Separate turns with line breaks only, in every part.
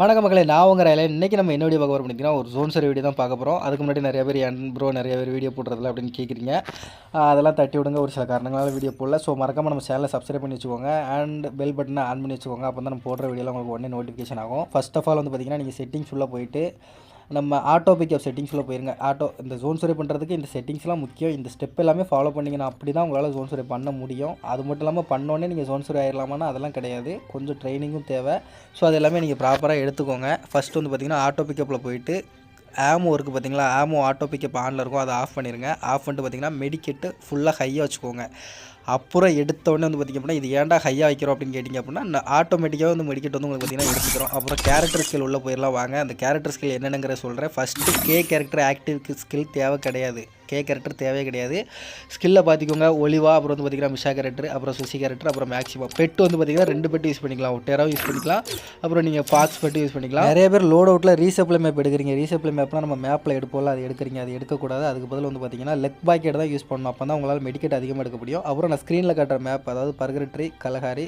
வணக்க மக்களே நான் உங்கள் ரயில இன்றைக்கி நம்ம என்ன வீடியோ பார்க்க போகிறோம் அப்படின்னா ஒரு ஜோன் சரி வீடியோ தான் பார்க்க போகிறோம் அதுக்கு முன்னாடி நிறைய பேர் என் ப்ரோ நிறைய பேர் வீடியோ போடுறதில்ல அப்படின்னு கேட்குறீங்க அதெல்லாம் தட்டி விடுங்க. ஒரு சில காரணங்களால் வீடியோ போடல. ஸோ மறக்காமல் நம்ம சேனலை சப்ஸ்கிரைப் பண்ணி வச்சுக்கோங்க. அண்ட் பெல் பட்டனை ஆன் பண்ணி வச்சுக்கோங்க. அப்போ தான் நம்ம போடுற வீடியோலாம் உங்களுக்கு உடனே நோட்டிஃபிகேஷன் ஆகும். ஃபஸ்ட் ஆஃப் ஆல் வந்து பார்த்தீங்கன்னா நீங்கள் செட்டிங்ஸ் உள்ளே போயிட்டு நம்ம ஆட்டோ பிக்கப் செட்டிங்ஸில் போயிருங்க. ஆட்டோ இந்த ஜோன் சுரை பண்ணுறதுக்கு இந்த செட்டிங்ஸ்லாம் முக்கியம். இந்த ஸ்டெப் எல்லாமே ஃபாலோ பண்ணிங்கன்னா அப்படி தான் உங்களால் ஜோன் சுரை பண்ண முடியும். அது மட்டும் இல்லாமல் பண்ணோன்னே நீங்கள் ஜோன் சுரை ஆயிடலாமான்னா அதெல்லாம் கிடையாது. கொஞ்சம் ட்ரைனிங்கும் தேவை. ஸோ அது எல்லாமே நீங்கள் ப்ராப்பராக எடுத்துக்கோங்க. ஃபஸ்ட்டு வந்து பார்த்திங்கன்னா ஆட்டோ பிக்கப்பில் போயிட்டு ஆமோ இருக்குது பார்த்தீங்களா ஆமோ ஆட்டோ பிக்கப் ஆனில் இருக்கும். அதை ஆஃப் பண்ணிடுங்க ஆஃப் பண்ணிட்டு பார்த்தீங்கன்னா மெடிக்கெட்டு ஃபுல்லாக ஹையாக வச்சுக்கோங்க. அப்புறம் எடுத்த உடனே வந்து பார்த்திங்க அப்படின்னா இது ஏன்டா ஹையாக வைக்கிறோம் அப்படின்னு கேட்டிங்க அப்படின்னா ஆட்டோமேட்டிக்காக வந்து மெடிக்கெட் வந்து உங்களுக்கு பார்த்திங்கன்னா எடுத்துக்கிறோம் அப்புறம் கேரக்டர் ஸ்கில் உள்ளே போயிடலாம் வாங்க அந்த கேரக்டர் ஸ்கில் என்னென்னங்கிற சொல்கிறேன் first K character active skill தேவை கிடையாது. கே கேரக்டர் தேவையே கிடையாது. ஸ்கில்லை பார்த்துக்கோங்க. ஒலிவா அப்புறம் வந்து பார்த்திங்கன்னா மிஷா கேரக்டர் அப்புறம் சுசி கேரக்டர் அப்புறம் மேக்ஸிமம் பெட் வந்து பார்த்திங்கன்னா ரெண்டு பெட்டு யூஸ் பண்ணிக்கலாம். ஒட்டேராவும் யூஸ் பண்ணிக்கலாம். அப்புறம் நீங்கள் பாக்ஸ் பெட்டு யூஸ் பண்ணிக்கலாம். நிறைய பேர் லோட் அவுட்டில் ரீசப்ளை மேப் எடுக்கிறீங்க ரீசப்ளை மேப்னா நம்ம மேப்பில் எடுப்போம்ல அது எடுக்கிறீங்க. அது எடுக்கக்கூடாது. அதுக்கு பதில் வந்து பார்த்திங்கன்னா லெக் பாக்கெட் தான் யூஸ் பண்ணணும். அப்போ தான் உங்களால் மெடிக்கெட் அதிகமாக எடுக்க முடியும். அப்புறம் நாங்கள் ஸ்க்ரீனில் காட்டுற மேப் அதாவது பர்கரட்ரி கலகாரி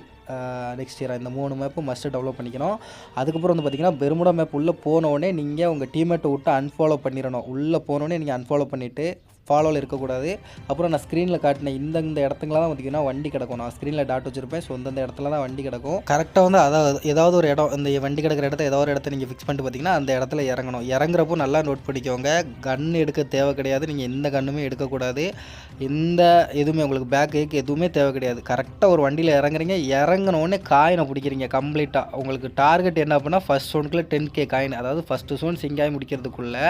நெக்ஸ்ட் இயர் இந்த மூணு மேப்பும் மஸ்ட்டு டெவலப் பண்ணிக்கணும். அதுக்கப்புறம் வந்து பார்த்திங்கன்னா பெருமுடா மேப் உள்ளே போனோடனே நீங்கள் உங்கள் டீமேட்டை விட்டு அன்ஃபாலோ பண்ணிடணும். உள்ளே போனோடனே நீங்கள் அன்ஃபாலோ பண்ணிவிட்டு ஃபாலோவில் இருக்கக்கூடாது. அப்புறம் நான் ஸ்க்ரீனில் காட்டின இந்த இந்த இடத்துங்களாம் தான் பார்த்திங்கன்னா வண்டி கிடக்கும். நான் ஸ்க்ரீனில் டாட் வச்சிருப்பேன். ஸோ இந்த இடத்துல தான் வண்டி கிடக்கும். கரெக்டாக வந்து அதாவது ஏதாவது ஒரு இடம் இந்த வண்டி கிடக்கிற இடத்த ஏதாவது ஒரு இடத்த நீங்கள் ஃபிக்ஸ் பண்ணிட்டு பார்த்தீங்கன்னா அந்த இடத்துல இறங்கணும். இறங்குறப்போ நல்லா நோட் பண்ணிக்கோங்க. கன் எடுக்க தேவை கிடையாது. நீங்கள் எந்த கன்னுமே எடுக்கக்கூடாது. எந்த எதுவுமே உங்களுக்கு பேக் கேக் எதுவுமே தேவை கிடையாது. கரெக்டாக ஒரு வண்டியில் இறங்குறீங்க. இறங்கின உடனே காயினை பிடிக்கிறீங்க கம்ப்ளீட்டாக உங்களுக்கு டார்கெட் என்ன அப்படின்னா ஃபஸ்ட் சோனுக்குள்ளே டென் கே காயின் அதாவது ஃபஸ்ட்டு சோன் சிங்காய் முடிக்கிறதுக்குள்ளே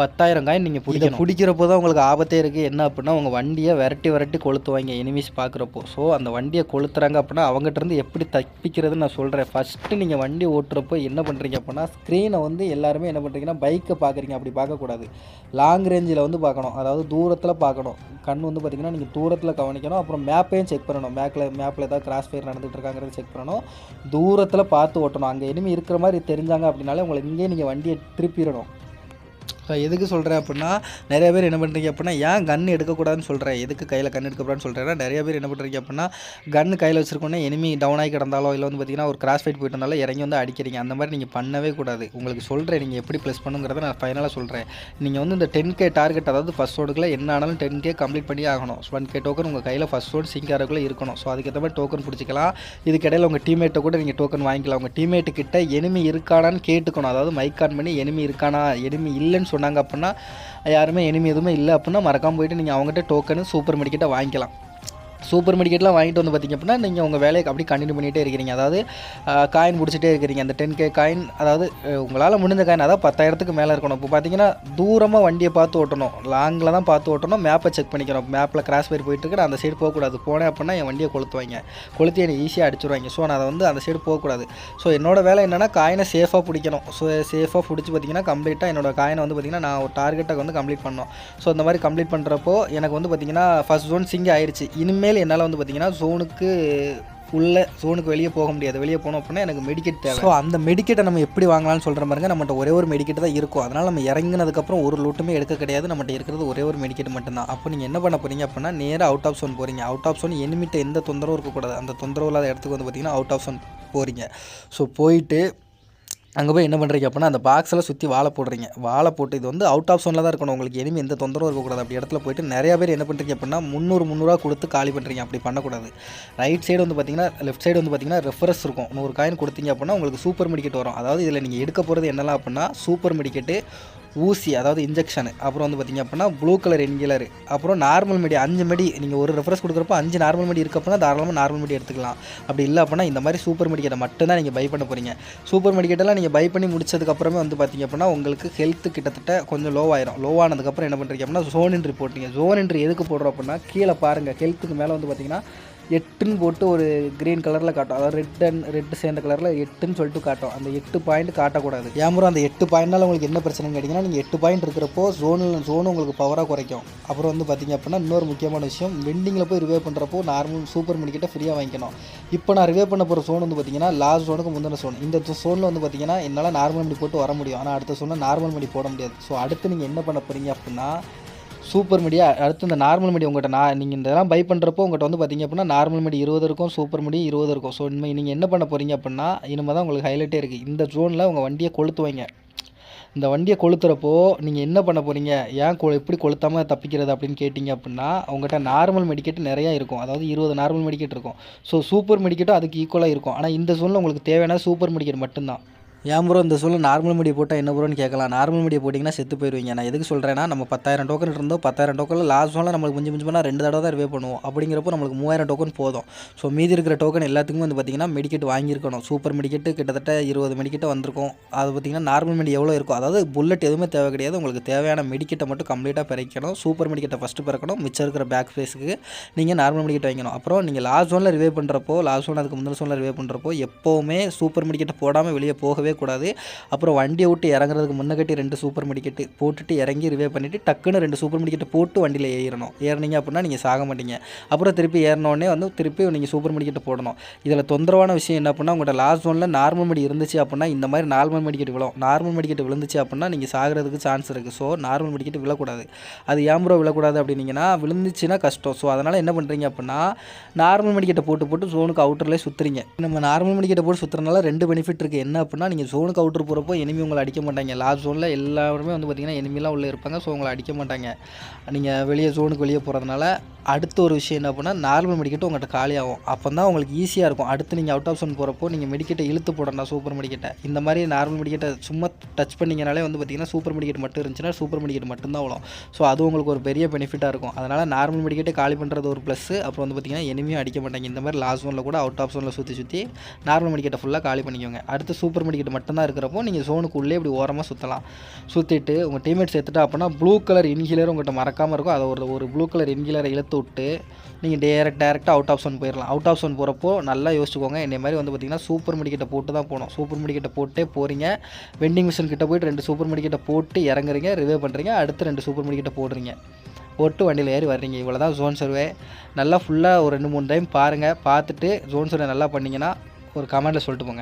பத்தாயிரம் காயின் நீங்கள் பிடிக்கணும். பிடிக்கிறப்போ தான் உங்களுக்கு ஆபத்தே இருக்குது என்ன அப்படின்னா உங்கள் வண்டியை விரட்டி விரட்டி கொளுத்துவாங்க எனிமீஸ் பார்க்குறப்போ ஸோ அந்த வண்டியை கொளுத்துறாங்க அப்படின்னா அவங்ககிட்ட இருந்து எப்படி தப்பிக்கிறதுன்னு நான் சொல்கிறேன் ஃபஸ்ட்டு நீங்கள் வண்டி ஓட்டுறப்போ என்ன பண்ணுறீங்க அப்படின்னா ஸ்க்ரீனை வந்து எல்லாருமே என்ன பண்ணுறீங்கன்னா பைக்கை பார்க்குறீங்க அப்படி பார்க்கக்கூடாது லாங் ரேஞ்சில் வந்து பார்க்கணும் அதாவது தூரத்தில் பார்க்கணும் கண் வந்து பார்த்திங்கன்னா நீங்கள் தூரத்தில் கவனிக்கணும். அப்புறம் மேப்பையும் செக் பண்ணணும். மேப்பில் மேப்பில் ஏதாவது கிராஸ் ஃபயர் நடந்துகிட்டு இருக்காங்கிறத செக் பண்ணணும். தூரத்தில் பார்த்து ஓட்டணும். அங்கே எனிமி இருக்கிற மாதிரி தெரிஞ்சாங்க அப்படின்னாலே உங்களை இங்கேயே நீங்கள் வண்டியை திருப்பிடணும். ஸோ எதுக்கு சொல்கிறேன் அப்படின்னா நிறைய பேர் என்ன பண்ணுறீங்க அப்படின்னா ஏன் கன் எடுக்கக்கூடாதுன்னு சொல்கிறேன் எதுக்கு கையில் கன் எடுக்கக்கூடாதுன்னு சொல்கிறேன்னா நிறைய பேர் என்ன பண்ணுறீங்க அப்படின்னா கன் கையில் வச்சிருக்கோன்னே எனிமி டவுன் ஆகி கிடந்தாலோ இல்லை வந்து பார்த்தீங்கன்னா ஒரு கிராஸ் ஃபைட் போயிட்டு இருந்தாலும் இறங்கி வந்து அடிக்கிறீங்க. அந்த மாதிரி நீங்கள் பண்ணவே கூடாது. உங்களுக்கு சொல்கிறேன் நீங்கள் எப்படி ப்ளஸ் பண்ணுங்கிறத நான் ஃபைனலாக சொல்கிறேன் நீங்கள் வந்து இந்த டென் கே டார்கெட் அதாவது ஃபஸ்ட் ரோடுக்குள்ள என்ன ஆனாலும் டென் கே கம்ப்ளீட் பண்ணி ஆகணும். ஒன் கே டோக்கன் உங்கள் கையில் ஃபஸ்ட் ரோடு சிங்க் ஆகிறக்குள்ளே இருக்கணும். ஸோ அதுக்கேற்ற மாதிரி டோக்கன் பிடிச்சிக்கலாம். இதுக்கிடையில் உங்கள் டீமேட்டை கூட நீங்கள் டோக்கன் வாங்கிக்கலாம். உங்கள் டீமேட்டு கிட்ட எனிமி இருக்கானான்னு கேட்டுக்கணும். அதாவது மைக் ஆன் பண்ணி எனிமி இருக்கானா? எனிமி இல்லைன்னு சொன்னாங்க அப்படின்னா யாருமே எனிமி எதுவுமே இல்லை அப்படின்னா மறக்காமல் போயிட்டு நீங்கள் அவங்ககிட்ட டோக்கனு சூப்பர் மெடிக்கெட்டை வாங்கிக்கலாம். சூப்பர் மெடிக்கெட்லாம் வாங்கிட்டு வந்து பார்த்திங்க அப்படின்னா நீங்கள் உங்கள் வேலையை அப்படியே கண்டினியூ பண்ணிகிட்டே இருக்கிறீங்க. அதாவது காயின் பிடிச்சிட்டே இருக்கிறீங்க. அந்த டென் கே காயின் அதாவது உங்களால் முடிஞ்ச காயின் அதாவது பத்தாயிரத்துக்கு மேலே இருக்கணும். இப்போ பார்த்தீங்கன்னா தூரமாக வண்டியை பார்த்து ஓட்டணும். லாங்கில் தான் பார்த்து ஓட்டணும். மேப்பை செக் பண்ணிக்கணும். மேப்பில் கிராஸ் ஃபயர் போயிட்டு இருக்கு நான் அந்த சைடு போகக்கூடாது. போனேன் அப்படின்னா என் வண்டியை கொளுத்துவாங்க. கொளுத்தி என்னை ஈஸியாக அடிச்சிருவாங்க. ஸோ நான் அதை வந்து அந்த சைடு போகக்கூடாது. ஸோ என்னோட வேலை என்னென்னா காயினை சேஃபாக பிடிக்கணும். ஸோ சேஃபாக பிடிச்சி பார்த்தீங்கன்னா கம்ப்ளீட்டாக என்னோட காயினை வந்து பார்த்திங்கன்னா நான் ஒரு டார்கெட்டை வந்து கம்ப்ளீட் பண்ணோம் ஸோ இந்த மாதிரி கம்ப்ளீட் பண்ணுறப்போ எனக்கு வந்து பார்த்திங்கன்னா ஃபஸ்ட் ஜோன் சிங்க ஆயிடுச்சு இனிமேல் என்னால் வந்து பார்த்திங்கன்னா ஜோனுக்கு உள்ள ஜோனுக்கு வெளியே போக முடியாது. வெளியே போனோம் அப்படின்னா எனக்கு மெடிக்கெட் தேவை. ஸோ அந்த மெடிக்கெட்டை நம்ம எப்படி வாங்கலாம்னு சொல்கிற பாருங்க. நம்மகிட்ட ஒரே ஒரு மெடிக்கெட் தான் இருக்கும். அதனால் நம்ம இறங்கினதுக்கப்புறம் ஒரு லூட்டுமே எடுக்க கிடையாது. நம்மகிட்ட இருக்கிறது ஒரே ஒரு மெடிக்கெட் மட்டும்தான். அப்போ நீங்கள் என்ன பண்ண போகிறீங்க அப்படின்னா நேராக அவுட் ஆஃப் சோன் போகிறீங்க அவுட் ஆஃப் சோன் எனிமிட்ட எந்த தொந்தரவும் இருக்கக்கூடாது. அந்த தொந்தரவு இல்லாத இடத்துக்கு வந்து பார்த்திங்கன்னா அவுட் ஆஃப் சோன் போகிறீங்க ஸோ போயிட்டு அங்கே போய் என்ன பண்ணுறீங்க அப்படின்னா அந்த பாக்ஸில் சுற்றி வாழை போடுறீங்க. வாழை போட்டு இது வந்து அவுட் ஆஃப் சோனில் தான் இருக்கணும். உங்களுக்கு எனிமே எந்த தொந்தரவும் இருக்கக்கூடாது. அப்படி இடத்துல போயிட்டு நிறைய பேர் என்ன பண்ணுறீங்க அப்படின்னா முந்நூறு முந்நூறுவா கொடுத்து காலி பண்ணுறீங்க அப்படி பண்ணக்கூடாது. ரைட் சைடு வந்து பார்த்தீங்கன்னா லெஃப்ட் சைடு வந்து பார்த்தீங்கன்னா ரெஃபரஸ் இருக்கும். நூறு காயின் கொடுத்தீங்க அப்படின்னா உங்களுக்கு சூப்பர் மெடிக்கெட் வரும். அதாவது இதில் நீங்கள் எடுக்க போகிறது என்னெல்லாம் அப்படின்னா சூப்பர் மெடிக்கெட்டு ஊசி அதாவது இன்ஜெக்ஷனு அப்புறம் வந்து பார்த்திங்க அப்படின்னா ப்ளூ கலர் என்கிலர் அப்புறம் நார்மல் மெடி அஞ்சு மெடி நீங்கள் ஒரு ரெஃபரன்ஸ் கொடுக்குறப்போ அஞ்சு நார்மல் மெடி இருக்க தாராளமாக நார்மல் மெடி எடுத்துக்கலாம். அப்படி இல்லை அப்படின்னா இந்த மாதிரி சூப்பர் மெடிக்கெட்டை மட்டும்தான் நீங்கள் பை பண்ண போகிறீங்க சூப்பர் மெடிக்கெட்டெல்லாம் நீங்கள் பை பண்ணி முடிச்சதுக்கப்புறமே வந்து பார்த்திங்க அப்படின்னா உங்களுக்கு ஹெல்த் கிட்டத்தட்ட கொஞ்சம் லோ ஆயிரும். லோ ஆனதுக்கப்புறம் என்ன பண்ணுறீங்க அப்படின்னா ஜோன் இன்ட்ரி போட்டிங்க ஜோன் இன்ட்ரி எதுக்கு போடுறோம் அப்படின்னா கீழே பாருங்கள் ஹெல்த்துக்கு மேலே வந்து பார்த்திங்கன்னா எட்டுன்னு போட்டு ஒரு க்ரீன் கலரில் காட்டும். அதாவது ரெட் அண்ட் ரெட் சேர்ந்த கலரில் எட்டுன்னு சொல்லிட்டு காட்டும். அந்த எட்டு பாயிண்ட் காட்டக்கூடாது. ஏமுறம் அந்த எட்டு பாயிண்ட்னால் உங்களுக்கு என்ன பிரச்சனைன்னு கேட்டிங்கன்னா நீங்கள் எட்டு பாயிண்ட் இருக்கிறப்போ ஜோனில் ஜோனு உங்களுக்கு பவராக குறைக்கும். அப்புறம் வந்து பார்த்திங்க அப்படின்னா இன்னொரு முக்கியமான விஷயம் வெண்டிங்கில் போய் ரிவே பண்ணுறப்போ நார்மல் சூப்பர் மெடிக்கிட்ட ஃப்ரீயாக வாங்கிக்கணும். இப்போ நான் ரிவே பண்ண போகிற சோன் வந்து பார்த்திங்கன்னா லாஸ்ட் ஜோனுக்கு முந்தின சோன் இந்த சோனில் வந்து பார்த்திங்கன்னா என்னால் நார்மல் மணி போட்டு வர முடியும். ஆனால் அடுத்த சோனில் நார்மல் மணி போட முடியாது. ஸோ அடுத்து நீங்கள் என்ன பண்ண போகிறீங்க அப்படின்னா சூப்பர் மீடியா அடுத்து இந்த நார்மல் மீடியா உங்கள்கிட்ட நான் நீங்கள் இந்த இதெல்லாம் பை பண்ணுறப்போ உங்கள்கிட்ட வந்து பார்த்திங்க அப்படின்னா நார்மல் மீடியா இருபது இருக்கும் சூப்பர் மீடியா இருபது இருக்கும். ஸோ இனிமேல் நீங்கள் என்ன பண்ண போகிறீங்க அப்படின்னா இனிமேல் தான் உங்களுக்கு ஹைலைட்டே இருக்குது இந்த ஜோனில் உங்கள் வண்டியை கொளுத்து வைங்க. இந்த வண்டியை கொளுத்துறப்போ நீங்கள் என்ன பண்ண போகிறீங்க ஏன் கொ எப்படி கொளுத்தாமல் தப்பிக்கிறது அப்படின்னு கேட்டிங்க அப்படின்னா உங்கள்கிட்ட நார்மல் மெடிக்கெட் நிறையா இருக்கும். அதாவது இருபது நார்மல் மெடிக்கெட் இருக்கும். ஸோ சூப்பர் மெடிக்கெட்டும் அதுக்கு ஈக்குவலாக இருக்கும். ஆனால் இந்த ஜோனில் உங்களுக்கு தேவையான சூப்பர் மெடிக்கெட் மட்டும்தான். ஏன் ப்ரோ இந்த சொல்ல நார்மல் மீடியா போட்டால் என்ன ப்ரோன்னு கேட்கலாம். நார்மல் மீடியா போட்டிங்கன்னா செத்து போயிடுவீங்க நான் எதுக்கு சொல்கிறேன்னா நம்ம பத்தாயிரம் டோக்கன் இருந்தோம் பத்தாயிரம் டோக்கனில் லாஸ்ட் ஜோனில் நம்மளுக்கு கொஞ்சம் முஞ்சு பண்ணால் ரெண்டு தடவை தான் ரிவே பண்ணுவோம். அப்படிங்கிறப்போ நம்மளுக்கு மூவாயிரம் டோக்கன் போதும். ஸோ மீதி இருக்கிற டோக்கன் எல்லாத்துக்குமே வந்து பார்த்திங்கன்னா மெடிக்கெட் வாங்கியிருக்கணும். சூப்பர் மெடிக்கெட்டு கிட்டத்தட்ட இருபது மெடிக்கெட்டு வந்திருக்கும். அது பார்த்திங்கன்னா நார்மல் மெடி எவ்வளோ இருக்கும் அதாவது புல்லட் எதுவுமே தேவை கிடையாது. உங்களுக்கு தேவையான மெடிக்கெட்டை மட்டும் கம்ப்ளீட்டாக பிறக்கணும். சூப்பர் மெடிக்கெட்டை ஃபஸ்ட்டு பிறக்கணும். மிச்சம் இருக்கிற பேக் ஃபேஸுக்கு நீங்கள் நார்மல் மெடிக்கெட் வாங்கணும் அப்புறம் நீங்கள் லாஸ்ட் ஒனில் ரிவே பண்ணுறப்போ லாஸ்ட் ஒன் அதுக்கு முந்தின சோனில் ரிவே பண்ணுறப்போ எப்போவுமே சூப்பர் மெடிக்கெட்டை போடாமல் வெளியே போகவே கூடாது அப்புறம் வண்டியை விட்டு இறங்குறதுக்கு முன்னகட்டி ரெண்டு சூப்பர் மெடிக்கெட்டு போட்டுட்டு இறங்கி ரிவே பண்ணிவிட்டு டக்குன்னு ரெண்டு சூப்பர் மெடிக்கெட்டு போட்டு வண்டியில் ஏறணும் ஏறினீங்க அப்படின்னா நீங்கள் சாக மாட்டீங்க. அப்புறம் திருப்பி ஏறினோடனே வந்து திருப்பி நீங்கள் சூப்பர் மெடிக்கெட்டு போடணும். இதில் தொந்தரவான விஷயம் என்ன அப்படின்னா உங்கள்கிட்ட லாஸ்ட் ஜோனில் நார்மல் மெடி இருந்துச்சு அப்படின்னா இந்த மாதிரி நார்மல் மெடிக்கெட் விழும். நார்மல் மெடிக்கெட் விழுந்துச்சு அப்படின்னா நீங்கள் சாகிறதுக்கு சான்ஸ் இருக்குது ஸோ நார்மல் மெடிக்கெட் விழக்கூடாது. அது ஏன் ப்ரோ விழக்கூடாது அப்படின்னீங்கன்னா விழுந்துச்சுன்னா கஷ்டம். ஸோ அதனால் என்ன பண்ணுறீங்க அப்படின்னா நார்மல் மெடிக்கெட்டை போட்டு போட்டு ஜோனுக்கு அவுட்டர்லேயே சுற்றுறீங்க நம்ம நார்மல் மெடிக்கெட்டை போட்டு சுற்றுறதுனால ரெண்டு பெனிஃபிட் இருக்குது என்ன அப்படின்னா நீங்கள் ஜோனுக்கு அவுட்ரு போகிறப்போ எனிமி உங்களை அடிக்க மாட்டாங்க. லாஸ்ட் ஜோனில் எல்லாருமே வந்து பார்த்திங்கன்னா எனிமிலாம் உள்ளே இருப்பாங்க. ஸோ உங்களை அடிக்க மாட்டாங்க. நீங்கள் வெளியே ஜோனுக்கு வெளியே போகிறதுனால அடுத்த ஒரு விஷயம் என்ன அப்படின்னா நார்மல் மெடிக்கெட்டு உங்கள்கிட்ட காலியாகும் அப்போ தான் உங்களுக்கு ஈஸியாக இருக்கும். அடுத்து நீங்கள் அவுட் ஆஃப் சோன் போகிறப்போ நீங்கள் மெடிக்கெட்டை இழுத்து போடணும். சூப்பர் மெடிக்கெட்டை இந்த மாதிரி நார்மல் மெடிக்கெட்டை சும்மா டச் பண்ணிங்கனாலே வந்து பார்த்திங்கன்னா சூப்பர் மெடிக்கெட் மட்டும் இருந்துச்சுன்னா சூப்பர் மெடிக்கெட் மட்டும்தான் வரும். ஸோ அது உங்களுக்கு ஒரு பெரிய பெனிஃபிட்டாக இருக்கும். அதனால் நார்மல் மெடிக்கெட்டை காலி பண்ணுறது ஒரு ப்ளஸ்ஸு அப்புறம் வந்து பார்த்திங்கன்னா எனிமையும் அடிக்க மாட்டாங்க. இந்த மாதிரி லாஸ்ட் ஜோனில் கூட அவுட் ஆஃப் சோனில் சுற்றி சுற்றி நார்மல் மெடிக்கெட்டை ஃபுல்லாக காலி பண்ணிக்கோங்க. அடுத்து சூப்பர் மெடிக்கெட் மட்டும்தான் இருக்கிறப்போ நீங்கள் ஜோனுக்கு உள்ளே இப்படி ஓரமாக சுற்றலாம் சுற்றிட்டு உங்கள் டீம்மேட்ஸ் எடுத்துட்டா அப்படின்னா ப்ளூ கலர் இன்ஹீலர் உங்கள்கிட்ட மறக்காமல் இருக்கும். அதை ஒரு ஒரு ப்ளூ கலர் இன்ஹீலரை இழுத்து விட்டு நீங்கள் டேரக்ட் டேரெக்டாக அவுட் ஆஃப் சோன் போயிடலாம் அவுட் ஆஃப் சோன் போகிறப்போ நல்லா யோசிச்சுக்கோங்க. என்னை மாதிரி வந்து பார்த்திங்கன்னா சூப்பர் மெடிக்கெட்டை போட்டு தான் போகணும். சூப்பர் மெடிக்கெட்டை போட்டே போகிறீங்க வெண்டிங் மிஷின் கிட்ட போயிட்டு ரெண்டு சூப்பர் மெடிக்கெட்டை போட்டு இறங்குறீங்க ரிவே பண்ணுறீங்க அடுத்து ரெண்டு சூப்பர் மெடிக்கெட்டை போடுறீங்க. போட்டு வண்டியில் ஏறி வர்றீங்க. இவ்வளோ தான் ஜோன் சர்வே நல்லா ஃபுல்லாக ஒரு ரெண்டு மூணு டைம் பாருங்கள் பார்த்துட்டு ஜோன் சர்வே நல்லா பண்ணிங்கன்னா ஒரு கமெண்ட்டில் சொல்லிட்டு போங்க.